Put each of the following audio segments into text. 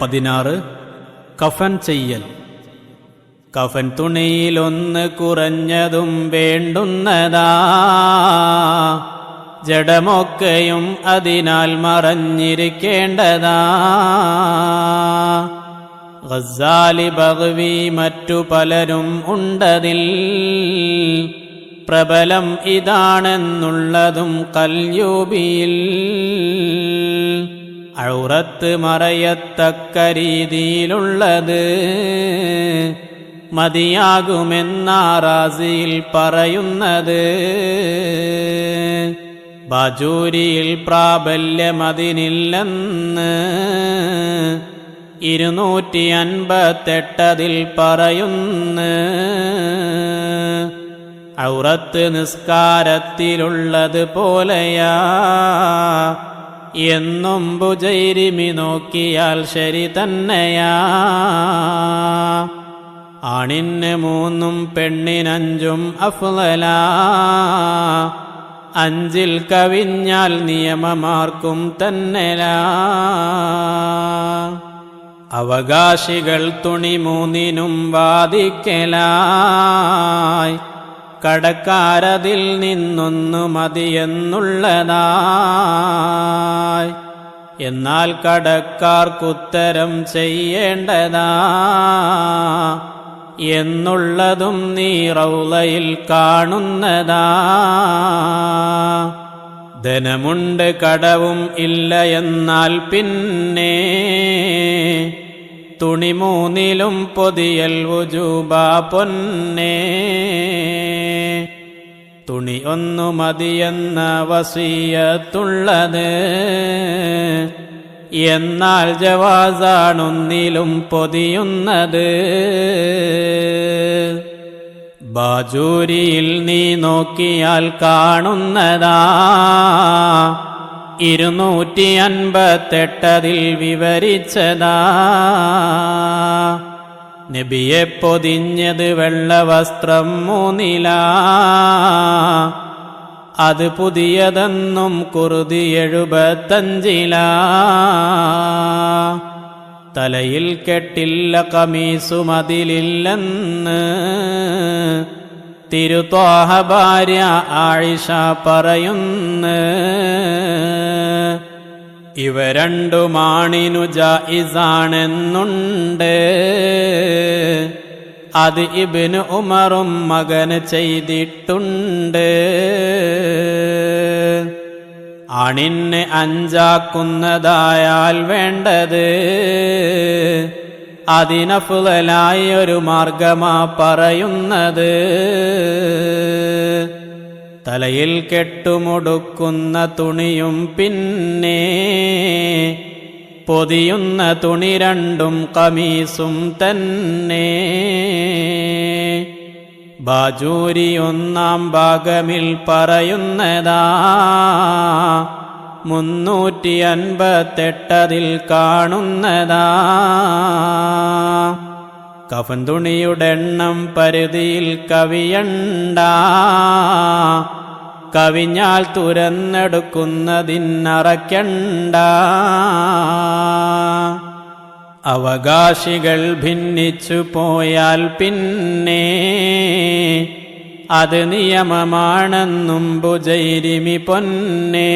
പതിനാറ്. കഫൻ ചെയ്യൽ. കഫൻ തുണിയിലൊന്ന് കുറഞ്ഞതും വേണ്ടുന്നതാ. ജഡമൊക്കെയും അതിനാൽ മറഞ്ഞിരിക്കേണ്ടതാ. ഗസാലി ബഗ്വി മറ്റു പലരും ഉണ്ടതിൽ. പ്രബലം ഇതാണെന്നുള്ളതും കല്യൂബിയിൽ. ഔറത്ത് മറയത്തക്ക രീതിയിലുള്ളത്. മതിയാകുമെന്നാറാസിയിൽ പറയുന്നത്. ബാജൂരിയിൽ പ്രാബല്യമതിനില്ലെന്ന് ഇരുന്നൂറ്റി അൻപത്തെട്ടതിൽ പറയുന്നു. ഔറത്ത് നിസ്കാരത്തിലുള്ളത് പോലെയാ. എന്നും ബുജൈരിമി നോക്കിയാൽ ശരി തന്നെയാ. ആണിന് മൂന്നും പെണ്ണിനഞ്ചും അഫ്ലല. അഞ്ചിൽ കവിഞ്ഞാൽ നിയമമാർക്കും തന്നെലാ. അവകാശികൾ തുണി മൂന്നിനും വാദിക്കലായി കടക്കാരതിൽ നിന്നൊന്നു മതിയെന്നുള്ളതായി. എന്നാൽ കടക്കാർക്കുത്തരം ചെയ്യേണ്ടതാ. എന്നുള്ളതും നീ റൗലയിൽ കാണുന്നതാ. ധനമുണ്ട് കടവും ഇല്ല എന്നാൽ പിന്നെ തുണി മൂന്നിലും പൊതിയൽ വുജൂബ പൊന്നേ. തുണി ഒന്നു മതിയെന്ന വസീയത്തുള്ളത്. എന്നാൽ ജവാസാണൊന്നിലും പൊതിയുന്നത്. ബാജൂരിയിൽ നീ നോക്കിയാൽ കാണുന്നതാ. ഇരുന്നൂറ്റി അൻപത്തെട്ടതിൽ വിവരിച്ചതാ. നബിയെ പൊതിഞ്ഞത് വെള്ളവസ്ത്രം മൂന്നില. അത് പുതിയതെന്നും കുറുതി എഴുപത്തഞ്ചില. തലയിൽ കെട്ടില്ല കമീസുമതിലില്ലെന്ന്. തിരുത്വാഹ ഭാര്യ ആയിഷ പറയുന്നു. ഇവ രണ്ടുമാണിനു ജായിസാണെന്നുണ്ട്. അത് ഇബിന് ഉമറും മകന് ചെയ്തിട്ടുണ്ട്. അണിന് അഞ്ചാക്കുന്നതായാൽ വേണ്ടത് അതിനഫുതലായി ഒരു മാർഗമാ പറയുന്നത്. തലയിൽ കെട്ടുമുടുക്കുന്ന തുണിയും പിന്നെ പൊതിയുന്ന തുണി രണ്ടും കമീസും തന്നെ. ബാജൂരി ഒന്നാം ഭാഗമിൽ പറയുന്നതാ മുന്നൂറ്റി അൻപത്തെട്ടതിൽ കാണുന്നതാ. കഫൻ തുണിയുടെ എണ്ണം പരിധിയിൽ കവിയണ്ട. കവിഞ്ഞാൽ തുരന്നെടുക്കുന്നതിന്നറയ്ക്കണ്ട അവകാശികൾ ഭിന്നിച്ചു പോയാൽ പിന്നെ അത് നിയമമാണെന്നും ബുജൈരിമി പൊന്നേ.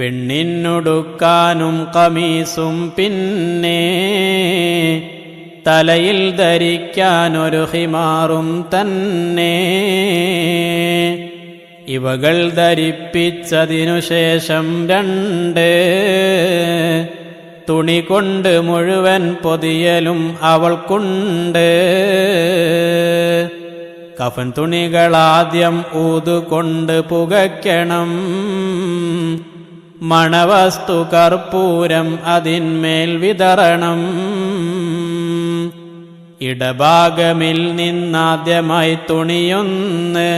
പെണ്ണിനൊടുക്കാനും കമീസും പിന്നെ തലയിൽ ധരിക്കാനൊരു ഹിമാറും തന്നെ. ഇവകൾ ധരിപ്പിച്ചതിനു ശേഷം രണ്ട് തുണി കൊണ്ട് മുഴുവൻ പൊതിയലും അവൾക്കുണ്ട്. കഫൻ തുണികളാദ്യം ഊതുകൊണ്ട് പുകയ്ക്കണം. മണവസ്തു കർപ്പൂരം അതിന്മേൽ വിതരണം. ഇടഭാഗമിൽ നിന്നാദ്യമായി തുണിയൊന്ന്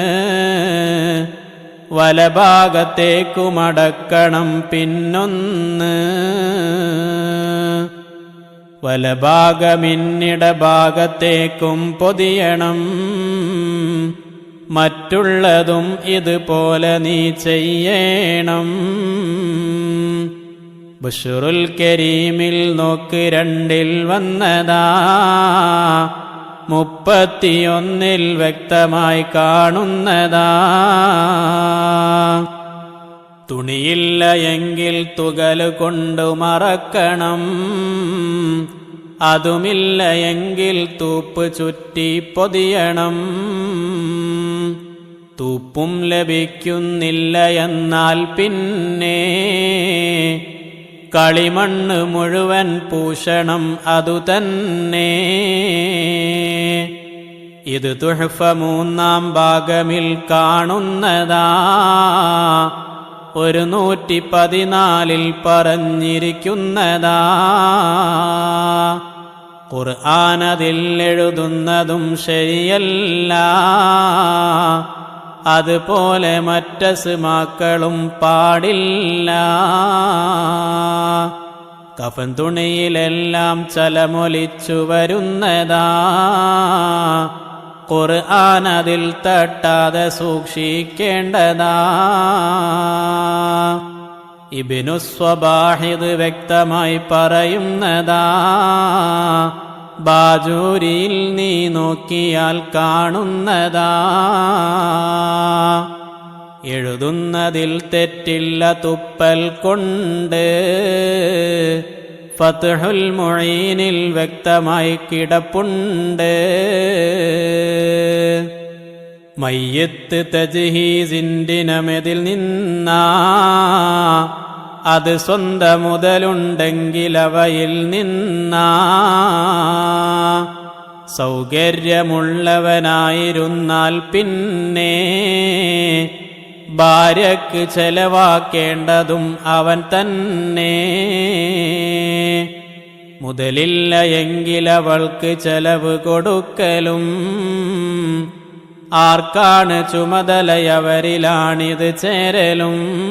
വലഭാഗത്തേക്കു മടക്കണം പിന്നൊന്ന്. വലഭാഗമിന്നിടഭാഗത്തേക്കും പൊതിയണം. മറ്റുള്ളതും ഇതുപോലെ നീ ചെയ്യണം. ബുഷുറുൽ കരീമിൽ നോക്ക് രണ്ടിൽ വന്നതാ. മുപ്പത്തിയൊന്നിൽ വ്യക്തമായി കാണുന്നതാ. തുണിയില്ല എങ്കിൽ തുകൽ കൊണ്ടു മറക്കണം. അതുമില്ല എങ്കിൽ തൂപ്പ് ചുറ്റി പൊതിയണം. തൂപ്പും ലഭിക്കുന്നില്ല എന്നാൽ പിന്നെ കളിമണ്ണ് മുഴുവൻ പൂഷണം അതുതന്നെ ഇത് തുഹഫ മൂന്നാം ഭാഗമിൽ കാണുന്നതാ. ഒരു നൂറ്റി പതിനാലിൽ പറഞ്ഞിരിക്കുന്നതാ. ഖുർആാനതിൽ എഴുതുന്നതും ശരിയല്ല. അതുപോലെ മറ്റസുമാക്കളും പാടില്ല. കഫൻ തുണിയിലെല്ലാം ചലമൊലിച്ചു വരുന്നതാ. ഖുർആൻ തട്ടാതെ സൂക്ഷിക്കേണ്ടതാ. ഇബിനു സ്വബാഹിദ് വ്യക്തമായി പറയുന്നതാ. ബാജൂരിയിൽ നീ നോക്കിയാൽ കാണുന്നതാ. എഴുതുന്നതിൽ തെറ്റില്ല തുപ്പൽ കൊണ്ട്. ഫത്ഹുൽ മൊഴീനിൽ വ്യക്തമായി കിടപ്പുണ്ട്. മയ്യത്ത് തജ്ഹീസിൻഡിനമെതിൽ നിന്നാ. അത് സ്വന്തം മുതലുണ്ടെങ്കിൽ അവയിൽ നിന്നാ. സൗകര്യമുള്ളവനായിരുന്നാൽ പിന്നെ ഭാര്യക്ക് ചെലവാക്കേണ്ടതും അവൻ തന്നെ. മുതലില്ല എങ്കിൽ അവൾക്ക് ചെലവ് കൊടുക്കലും. ആർക്കാണ് ചുമതലയവരിലാണിത് ചേരലും.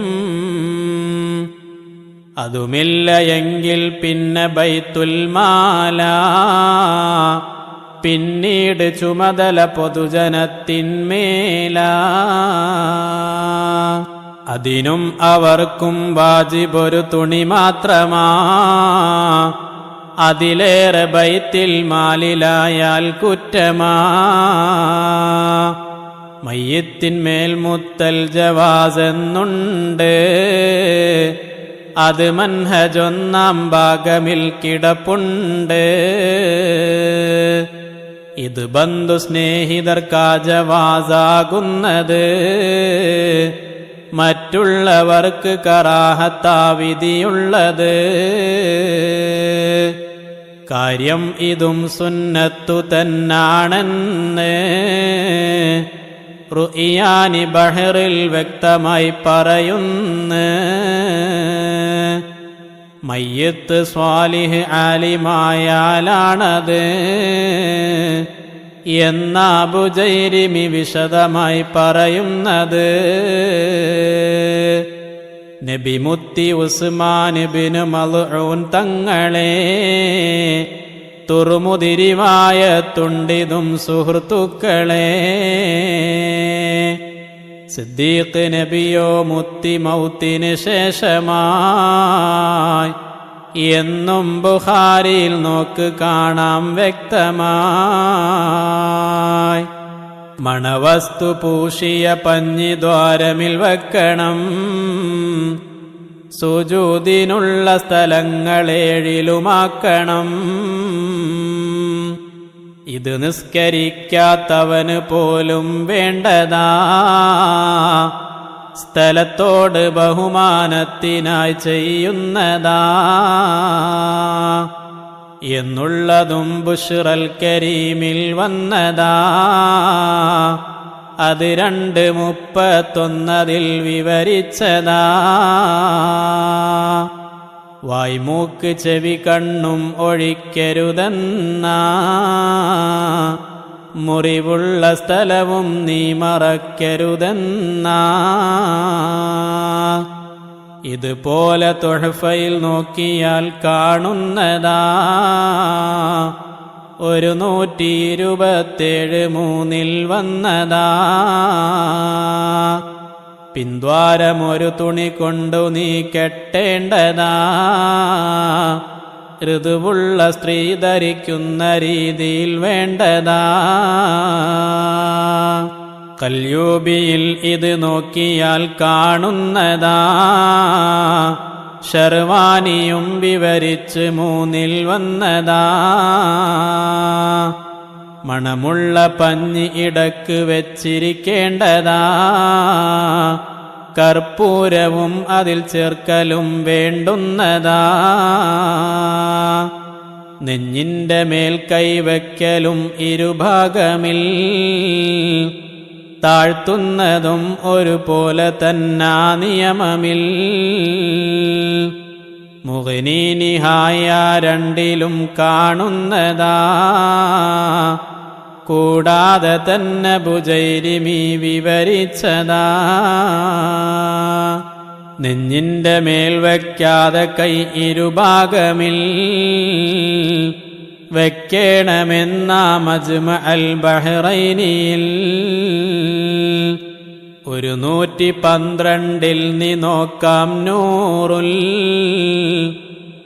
അതുമില്ല എങ്കിൽ പിന്നെ ബൈത്തുൽ മാല. പിന്നീട് ചുമതല പൊതുജനത്തിന്മേല. അതിനും അവർക്കും വാജിബൊരു തുണി മാത്രമാ. അതിലേറെ ബൈത്തിൽ മാലിലായാൽ കുറ്റമാ. മയ്യത്തിന്മേൽ മുത്തൽ ജവാസ് എന്നുണ്ട് അത് മൻഹജൊന്നാം ഭാഗമിൽ കിടപ്പുണ്ട്. ഇത് ബന്ധു സ്നേഹിതർക്കാജവാസാകുന്നത്. മറ്റുള്ളവർക്ക് കറാഹത്താ വിധിയുള്ളത്. കാര്യം ഇതും സുന്നത്തു തന്നാണെന്ന്. റുഇയാനി ബഹറിൽ വ്യക്തമായി പറയുന്നു. മയ്യത്ത് സ്വാലിഹ് ആലിമായാലാണത്. എന്ന അബുജൈരിമി വിശദമായി പറയുന്നത്. നബിമുത്തി ഉസ്മാൻ ബിനു മൽഊൻ തങ്ങളെ തുറുമുതിരിവായ തുണ്ടിതും സുഹൃത്തുക്കളെ. സിദ്ദീഖ് നബിയോ മുത്തി മൗത്തിന് ശേഷമായി. എന്നും ബുഹാരിയിൽ നോക്ക് കാണാം വ്യക്തമായി. മണവസ്തു പൂശിയ പഞ്ഞിദ്വാരമിൽ വെക്കണം. സുജൂതിനുള്ള സ്ഥലങ്ങളേഴിലുമാക്കണം. ഇത് നിസ്കരിക്കാത്തവന് പോലും വേണ്ടതാ. സ്ഥലത്തോട് ബഹുമാനത്തിനായി ചെയ്യുന്നതാ. എന്നുള്ളതും ബുഷറൽ കരീമിൽ വന്നതാ. അത് രണ്ട് മുപ്പത്തൊന്നതിൽ വിവരിച്ചതാ. വായ്മൂക്ക് ചെവി കണ്ണും ഒഴിക്കരുതെന്ന. മുറിവുള്ള സ്ഥലവും നീ മറക്കരുതെന്ന. ഇതുപോലെ തൊഴഫയിൽ നോക്കിയാൽ കാണുന്നതാ. ഒരു നൂറ്റി ഇരുപത്തേഴ് മൂന്നിൽ വന്നതാ. പിന്ദ്വാരമൊരു തുണി കൊണ്ടു നീ കെട്ടേണ്ടതാ. ഋതുവുള്ള സ്ത്രീ ധരിക്കുന്ന രീതിയിൽ വേണ്ടതാ. കല്യൂബിയിൽ ഇത് നോക്കിയാൽ കാണുന്നതാ. ഷർവാനിയും വിവരിച്ച് മൂന്നിൽ വന്നതാ. മണമുള്ള പഞ്ഞി ഇടയ്ക്ക് വെച്ചിരിക്കേണ്ടതാ. കർപ്പൂരവും അതിൽ ചേർക്കലും വേണ്ടുന്നതാ. നെഞ്ഞിന്റെ മേൽ കൈവയ്ക്കലും ഇരുഭാഗമിൽ. താഴ്ത്തുന്നതും ഒരുപോലെ തന്നാ നിയമമിൽ. മുഖനീനിഹായ രണ്ടിലും കാണുന്നതാ. കൂടാതെ തന്നെ ഭുജൈരിമി വിവരിച്ചതാ. നെഞ്ഞിന്റെ മേൽ വയ്ക്കാതെ കൈ ഇരുഭാഗമിൽ. വെക്കേണമെന്ന മജ്മ അൽ ബഹ്റൈനിയിൽ. ഒരു നൂറ്റി പന്ത്രണ്ടിൽ നീ നോക്കാം നൂറുൽ.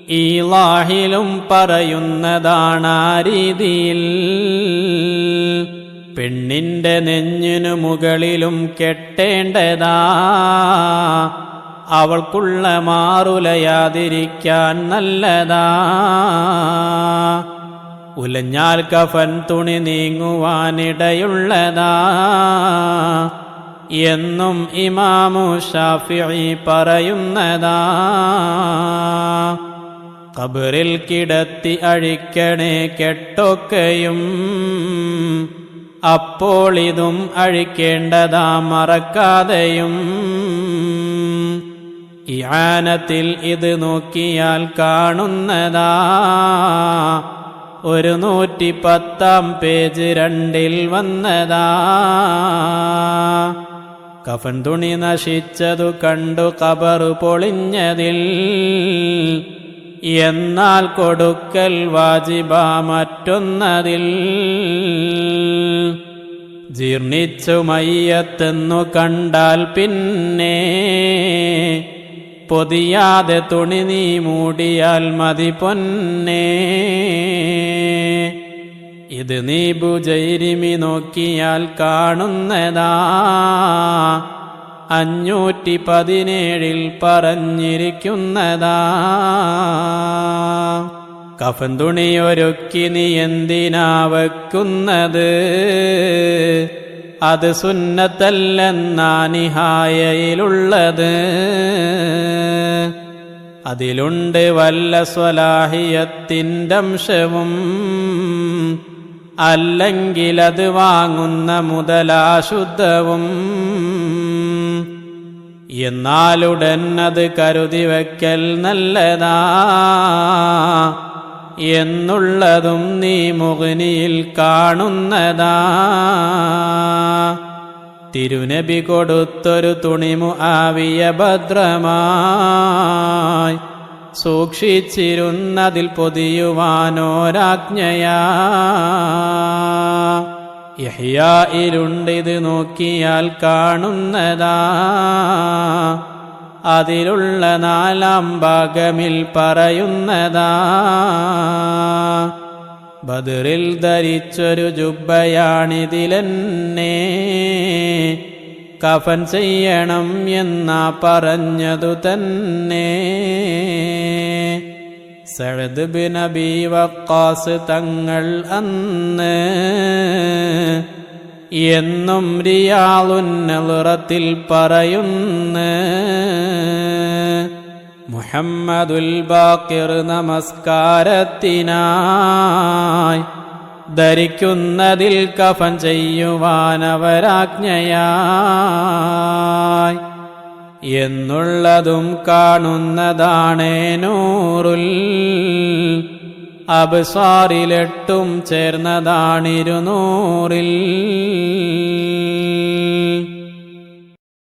ഈ വാഹിലും പറയുന്നതാണ് ആ രീതിയിൽ. പെണ്ണിന്റെ നെഞ്ഞിനു മുകളിലും കെട്ടേണ്ടതാ. അവൾക്കുള്ള മാറുലയാതിരിക്കാൻ നല്ലതാ. ഉലഞ്ഞാൽ കഫൻ തുണി നീങ്ങുവാനിടയുള്ളതാ. എന്നും ഇമാമു ഷാഫിഇ പറയുന്നതാ. കബറിൽ കിടത്തി അഴിക്കണേ കെട്ടൊക്കെയും. അപ്പോൾ ഇതും അഴിക്കേണ്ടതാ മറക്കാതെയും. ഇയാനത്തിൽ ഇത് നോക്കിയാൽ കാണുന്നതാ. ഒരു നൂറ്റി പത്താം പേജ് രണ്ടിൽ വന്നതാ. കഫൻ തുണി നശിച്ചതു കണ്ടു കബറു പൊളിഞ്ഞതിൽ. എന്നാൽ കൊടുക്കൽ വാജിബ മറ്റൊന്നതിൽ. ജീർണിച്ചു മയ്യത്തെന്നു കണ്ടാൽ പിന്നെ പൊതിയാതെ തുണി നീ മൂടിയാൽ മതി പൊന്നേ. ഇത് നീ ഭുജൈരിമി നോക്കിയാൽ കാണുന്നതാ. അഞ്ഞൂറ്റി പതിനേഴിൽ പറഞ്ഞിരിക്കുന്നതാ. കഫൻ തുണിയൊരുക്കി നീ എന്തിനാ വെക്കുന്നത്? അത് സുന്നത്തല്ലെന്നാ നിഹായയിലുള്ളത് അതിലുണ്ട് വല്ല സ്വലാഹിയത്തിന്റെ അംശവും അല്ലെങ്കിൽ അത് വാങ്ങുന്ന മുതലാശുദ്ധവും. എന്നാലുടൻ അത് കരുതി വയ്ക്കൽ നല്ലതാ. എന്നുള്ളതും നീ മുഗ്നിയിൽ കാണുന്നതാ. തിരുനബി കൊടുത്തൊരു തുണിമു ആവിയ ഭദ്രമായി. സൂക്ഷിച്ചിരുന്നതിൽ പൊതിയുവാനോരാജ്ഞയാ. യഹ്യായിരുണ്ടിത് നോക്കിയാൽ കാണുന്നതാ. അതിലുള്ള നാലാം ഭാഗമിൽ പറയുന്നതാ. ബദറിൽ ധരിച്ചൊരു ജുബ്ബയാണിതിലെന്നെ. കഫൻ ചെയ്യണം എന്നാ പറഞ്ഞതു തന്നെ. സഴദ് ബിനബി വക്കാസ് തങ്ങൾ അന്ന് എന്നും റിയാളുന്നലുറത്തിൽ പറയുന്ന. മുഹമ്മദുൽ ബാക്കിർ നമസ്കാരത്തിനായി ധരിക്കുന്നതിൽ കഫൻ ചെയ്യുവാനവരാജ്ഞയായി എന്നുള്ളതും കാണുന്നതാണേ നൂറുൽ അബ്സാറിലെട്ടും ചേർന്നതാണിരുന്നൂറിൽ